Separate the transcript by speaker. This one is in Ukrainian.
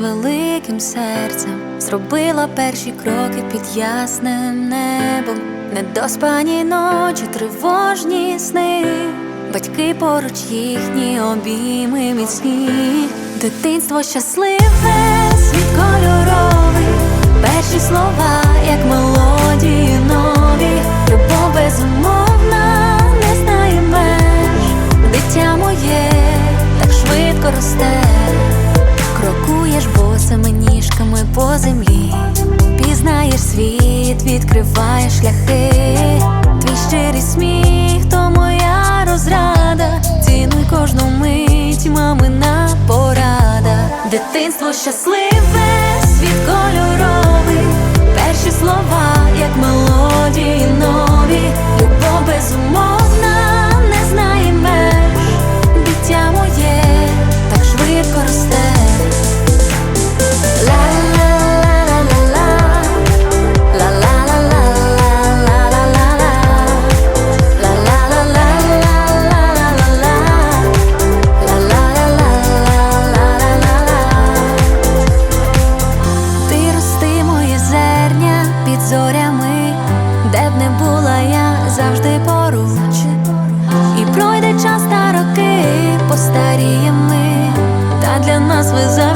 Speaker 1: великим серцем, зробила перші кроки під ясним небом, недоспані ночі, тривожні сни, батьки поруч їхні обійми міцні, дитинство щасливе, світ кольоровий, перші слова, як мелодії нові, любов безумовна, не знає меж, дитя моє так швидко росте, крокуєш босими ніжками по землі, пізнаєш світ, відкриваєш шляхи, твій щирий сміх, то моя розрада, цінуй кожну мить, мамина порада, дитинство щасливе, світ зорями, де б не була я завжди поруч. І пройде час та роки, постаріє ми, та для нас ви завжди.